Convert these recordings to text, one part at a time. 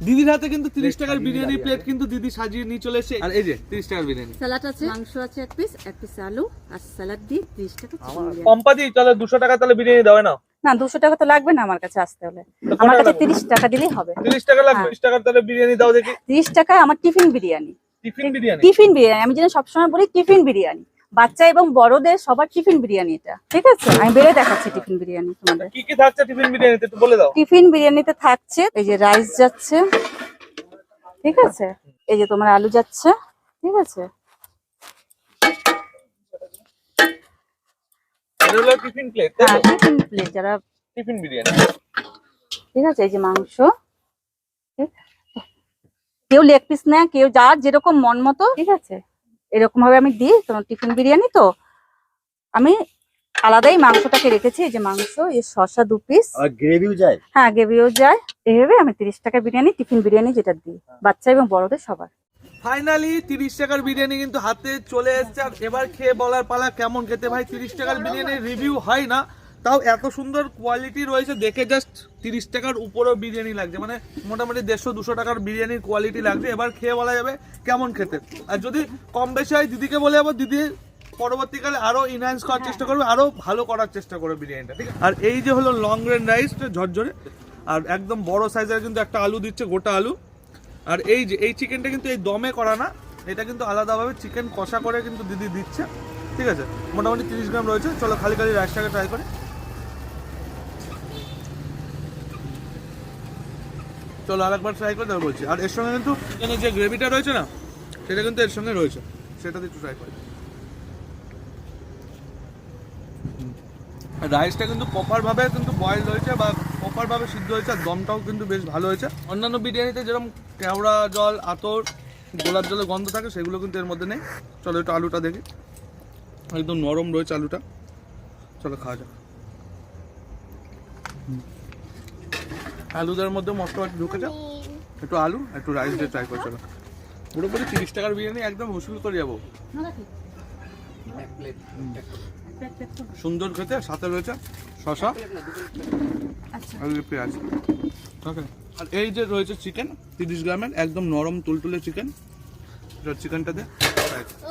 দিদির হাতে কিন্তু তিরিশ টাকার বিরিয়ানি প্লেট কিন্তু দিদি সাজিয়ে নিয়ে চলে এসে আর এই যে? তিরিশ টাকার বিরিয়ানি। স্যালাড আছে? মাংস আছে এক পিস এক পিস আলু আর স্যালাড দিয়ে ত্রিশ টাকা চিকেন বিরিয়ানি। পম্পাদি তাহলে দুশো টাকা তাহলে বিরিয়ানি দেওয়া না না দুশো টাকা তো লাগবে না আমার কাছে আসতে হলে। তো আমার কাছে লাগবে? তিরিশ টাকা দিলেই হবে। তিরিশ টাকা লাগবে হ্যাঁ। তিরিশ টাকার তাহলে বিরিয়ানি দাও দেখি। তিরিশ টাকায় আমার tiffin biryani. Tiffin biryani? Tiffin biryani আমি যেন সবসময় বলি টিফিন বিরিয়ানি। বাচ্চা এবং বড়দের সবার টিফিন বিরিয়ানি এটা। ঠিক আছে? আমি বেড়ে দেখাচ্ছি টিফিন বিরিয়ানি তোমাদের। কি কি থাকছে টিফিন বিরিয়ানিতে? একটু বলে দাও। টিফিন বিরিয়ানিতে থাকছে এই যে রাইস যাচ্ছে। ঠিক আছে? এই যে তোমার আলু যাচ্ছে। ঠিক আছে? টিফিন প্লেট হ্যাঁ টিফিন প্লেট যারা টিফিন বিরিয়ানি। ঠিক আছে? এই যে মাংস। কেউ লেগ পিস নেয় কেউ যার যেরকম মন মতো। ঠিক আছে? এরকম ভাবে আমি দিই তোমার টিফিন বিরিয়ানি তো। আমি আলাদাই মাংসটাকে রেখেছি এই যে মাংস এই শসা দু পিস আর গ্রেভিও যায়? হ্যাঁ গ্রেভিও যায়। এইভাবে আমি তিরিশ টাকা বিরিয়ানি টিফিন বিরিয়ানি যেটা দিই বাচ্চা এবং বড়দের সবার। ফাইনালি তিরিশ টাকার বিরিয়ানি কিন্তু হাতে চলে এসেছে। আর এবার খেয়ে বলার পালা কেমন খেতে? ভাই তিরিশ টাকার বিরিয়ানির রিভিউ হয় না। তাও এত সুন্দর কোয়ালিটি রয়েছে, দেখে জাস্ট তিরিশ টাকার উপরেও বিরিয়ানি লাগছে। মানে মোটামুটি দেড়শো, দুশো টাকার বিরিয়ানির কোয়ালিটি লাগছে। এবার খেয়ে বলা যাবে কেমন খেতে। আর যদি কম বেশি হয়, দিদিকে বলে যাব, দিদি পরবর্তীকালে আরও ইনহ্যান্স করার চেষ্টা করবে, আরও ভালো করার চেষ্টা করবে বিরিয়ানিটা, ঠিক আর এই যে হলো লং রেন রাইস ঝরঝরে, আর একদম বড় সাইজের কিন্তু একটা আলু দিচ্ছে, গোটা আলু। আর এই যে, এই চিকেনটা কিন্তু এই দমে করা না, এটা কিন্তু আলাদাভাবে চিকেন কষা করে কিন্তু দিদি দিচ্ছে, ঠিক আছে? মোটামুটি তিরিশ গ্রাম রয়েছে। চলো খালি খালি রাইসটাকে ট্রাই করি। চলো আরেকবার ট্রাই করে তারপর বলছি। আর এর সঙ্গে কিন্তু এখানে যে গ্রেভিটা রয়েছে না, সেটা কিন্তু এর সঙ্গে রয়েছে। সেটা একটু ট্রাই করি রাইসটা কিন্তু প্রপার ভাবে কিন্তু বয়েল হয়েছে বা প্রপার ভাবে সিদ্ধ হয়েছে, আর দমটাও কিন্তু বেশ ভালো হয়েছে। অন্যান্য বিরিয়ানিতে যেরকম কেওড়া জল, আতর, গোলাপ জলের গন্ধ থাকে, সেগুলো কিন্তু এর মধ্যে নেই। চলো একটু আলুটা দেখি। একদম নরম রয়েছে আলুটা। চলো খাওয়া যাক। আলুদের মধ্যে মশলা ঢুকে যাও। একটু আলু একটু রাইস দিয়ে ট্রাই করে চলো। পুরোপুরি তিরিশ টাকার বিরিয়ানি একদম উসুল করে যাব। সুন্দর খেতে সাথে রয়েছে শশা আর পেঁয়াজ। ওকে আর এই যে রয়েছে চিকেন তিরিশ গ্রামের একদম নরম তুলতুলে চিকেন চিকেনটা দে।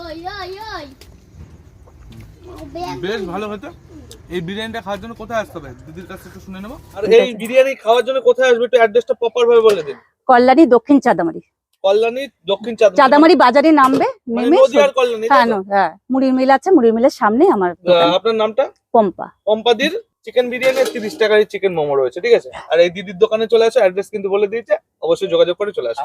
Oi, oi, oi. বেশ ভালো হতো এই বিরিয়ানিটা খাওয়ার জন্য কোথায় আসতে হবে? দিদির কাছে একটু শুনে নেব। আর এই বিরিয়ানি খাওয়ার জন্য কোথায় আসবে একটু অ্যাড্রেসটা প্রপার ভাবে বলে দিন। কল্যাণী দক্ষিণ চাঁদামারি। কল্যাণী দক্ষিণ চাঁদমারি। চাঁদামারি বাজারে নামবে মানে নেমে নদীয়ার কল্যাণী হ্যাঁ হ্যাঁ মুড়ির মিল আছে মুড়ির মিলের সামনে আমার আপনার নামটা? পম্পা। পম্পাদির চিকেন বিরিয়ানি তিরিশ টাকার চিকেন মোমো রয়েছে ঠিক আছে? আর এই দিদির দোকানে চলে আসো অ্যাড্রেস কিন্তু বলে দিয়েছে অবশ্যই যোগাযোগ করে চলে আসো।